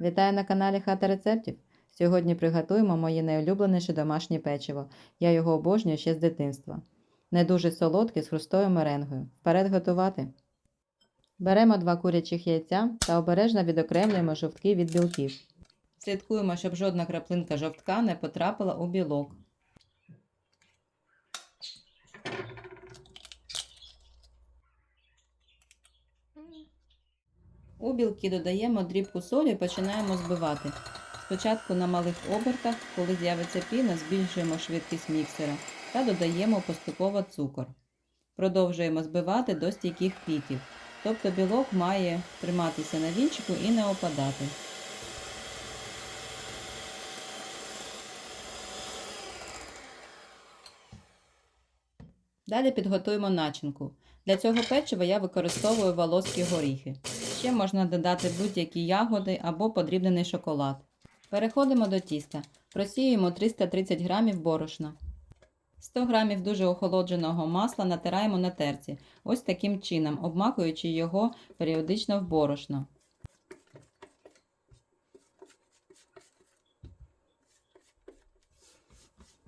Вітаю на каналі Хата рецептів. Сьогодні приготуємо моє найулюбленіше домашнє печиво. Я його обожнюю ще з дитинства. Не дуже солодке з хрустою меренгою. Вперед готувати. Беремо два курячих яйця та обережно відокремлюємо жовтки від білків. Слідкуємо, щоб жодна краплинка жовтка не потрапила у білок. У білки додаємо дрібку солі і починаємо збивати. Спочатку на малих обертах, коли з'явиться піна, збільшуємо швидкість міксера та додаємо поступово цукор. Продовжуємо збивати до стійких піків, тобто білок має триматися на вінчику і не опадати. Далі підготуємо начинку. Для цього печива я використовую волоські горіхи. Ще можна додати будь-які ягоди або подрібнений шоколад. Переходимо до тіста. Просіюємо 330 г борошна. 100 г дуже охолодженого масла натираємо на терці, ось таким чином, обмакуючи його періодично в борошно.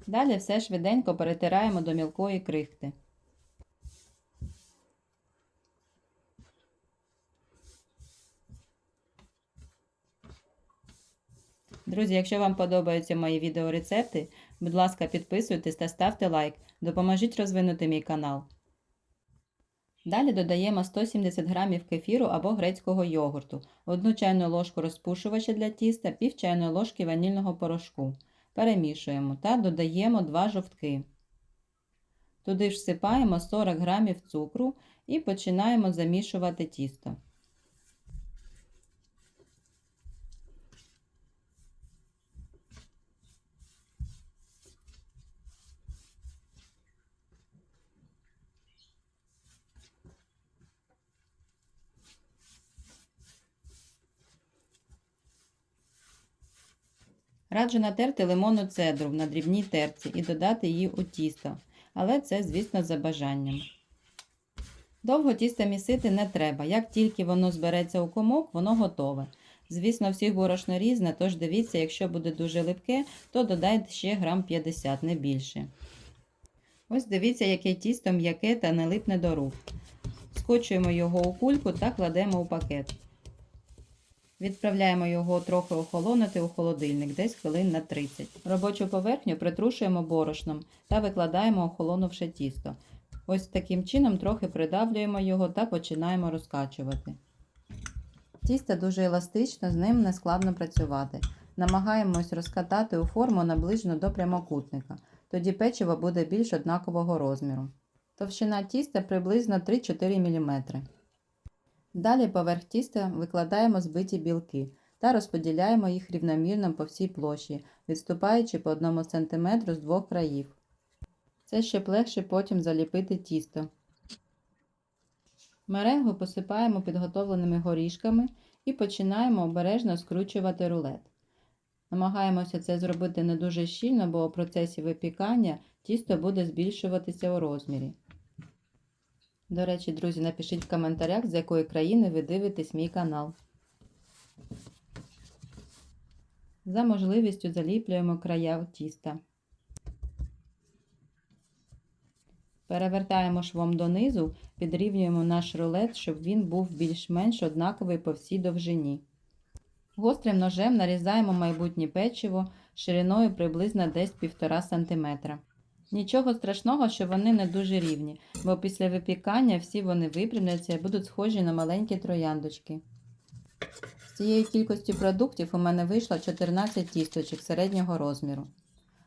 Далі все швиденько перетираємо до мілкої крихти. Друзі, якщо вам подобаються мої відеорецепти, будь ласка, підписуйтесь та ставте лайк. Допоможіть розвинути мій канал. Далі додаємо 170 г кефіру або грецького йогурту, 1 чайну ложку розпушувача для тіста, пів чайної ложки ванільного порошку. Перемішуємо та додаємо 2 жовтки. Туди ж всипаємо 40 г цукру і починаємо замішувати тісто. Раджу натерти лимонну цедру на дрібній терці і додати її у тісто, але це, звісно, за бажанням. Довго тісто місити не треба. Як тільки воно збереться у комок, воно готове. Звісно, всіх борошно різне, тож дивіться, якщо буде дуже липке, то додайте ще грам 50, не більше. Ось дивіться, яке тісто м'яке та не липне до рук. Скочуємо його у кульку та кладемо у пакет. Відправляємо його трохи охолонути у холодильник, десь хвилин на 30. Робочу поверхню притрушуємо борошном та викладаємо охолонувши тісто. Ось таким чином трохи придавлюємо його та починаємо розкачувати. Тісто дуже еластично, з ним не складно працювати. Намагаємось розкатати у форму наближено до прямокутника, тоді печиво буде більш однакового розміру. Товщина тіста приблизно 3-4 мм. Далі поверх тіста викладаємо збиті білки та розподіляємо їх рівномірно по всій площі, відступаючи по 1 см з двох країв. Це щоб легше потім заліпити тісто. Меренгу посипаємо підготовленими горішками і починаємо обережно скручувати рулет. Намагаємося це зробити не дуже щільно, бо у процесі випікання тісто буде збільшуватися у розмірі. До речі, друзі, напишіть в коментарях, з якої країни ви дивитесь мій канал. За можливістю заліплюємо края тіста. Перевертаємо швом донизу, підрівнюємо наш рулет, щоб він був більш-менш однаковий по всій довжині. Гострим ножем нарізаємо майбутнє печиво шириною приблизно десь 1,5 см. Нічого страшного, що вони не дуже рівні, бо після випікання всі вони випрямляться і будуть схожі на маленькі трояндочки. З цієї кількості продуктів у мене вийшло 14 тісточок середнього розміру.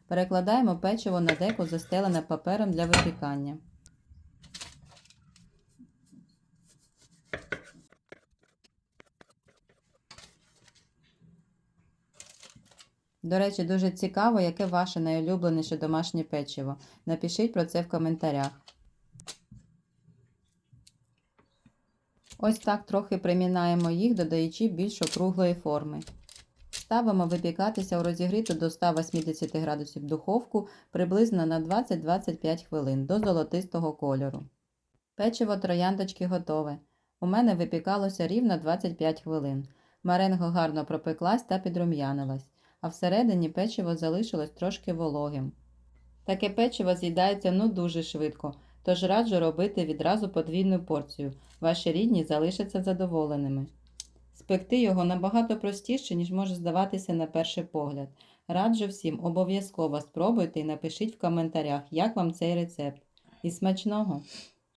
Перекладаємо печиво на деко, застелене папером для випікання. До речі, дуже цікаво, яке ваше найулюбленіше домашнє печиво. Напишіть про це в коментарях. Ось так трохи примінаємо їх, додаючи більш округлої форми. Ставимо випікатися у розігріту до 180 градусів духовку приблизно на 20-25 хвилин до золотистого кольору. Печиво трояндочки готове. У мене випікалося рівно 25 хвилин. Маренго гарно пропеклась та підрум'янилась, а всередині печиво залишилось трошки вологим. Таке печиво з'їдається ну дуже швидко, тож раджу робити відразу подвійну порцію. Ваші рідні залишаться задоволеними. Спекти його набагато простіше, ніж може здаватися на перший погляд. Раджу всім обов'язково спробуйте і напишіть в коментарях, як вам цей рецепт. І смачного!